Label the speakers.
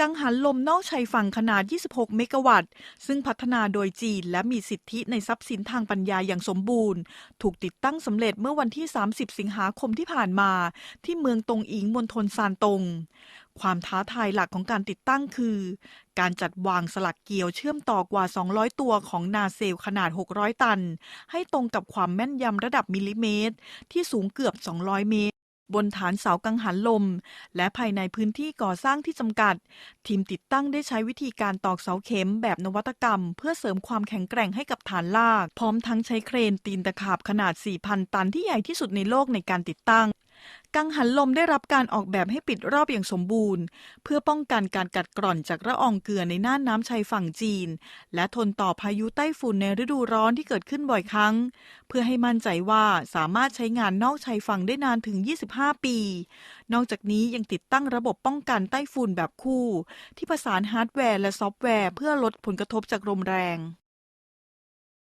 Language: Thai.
Speaker 1: กังหันลมนอกชายฝั่งขนาด 26 เมกะวัตต์ ซึ่งพัฒนาโดยจีนและมีสิทธิในทรัพย์สินทางปัญญาอย่างสมบูรณ์ ถูกติดตั้งสำเร็จเมื่อวันที่ 30 สิงหาคมที่ผ่านมา ที่เมืองตงอิงมณฑลซานตง ความท้าทายหลักของการติดตั้งคือ การจัดวางสลักเกี่ยวเชื่อมต่อกว่า 200 ตัวของนาเซลขนาด 600 ตัน ให้ตรงกับความแม่นยำระดับมิลลิเมตร ที่สูงเกือบ 200 เมตร บนฐานเสากังหันลม และภายในพื้นที่ก่อสร้างที่จำกัด ทีมติดตั้งได้ใช้วิธีการตอกเสาเข็มแบบนวัตกรรม เพื่อเสริมความแข็งแกร่งให้กับฐานลาก พร้อมทั้งใช้เครนตีนตะขาบขนาด 4,000 ตันที่ใหญ่ที่สุดในโลกในการติดตั้ง กังหันลมได้รับการออกแบบให้ปิดรอบอย่างสมบูรณ์ เพื่อป้องกันการกัดกร่อนจากละอองเกลือในน่านน้ำชายฝั่งจีน และทนต่อพายุไต้ฝุ่นในฤดูร้อนที่เกิดขึ้นบ่อยครั้ง เพื่อให้มั่นใจว่าสามารถใช้งานนอกชายฝั่งได้นานถึง 25 ปี นอกจากนี้ยังติดตั้งระบบป้องกันไต้ฝุ่นแบบคู่ ที่ผสานฮาร์ดแวร์และซอฟต์แวร์เพื่อลดผลกระทบจากลมแรง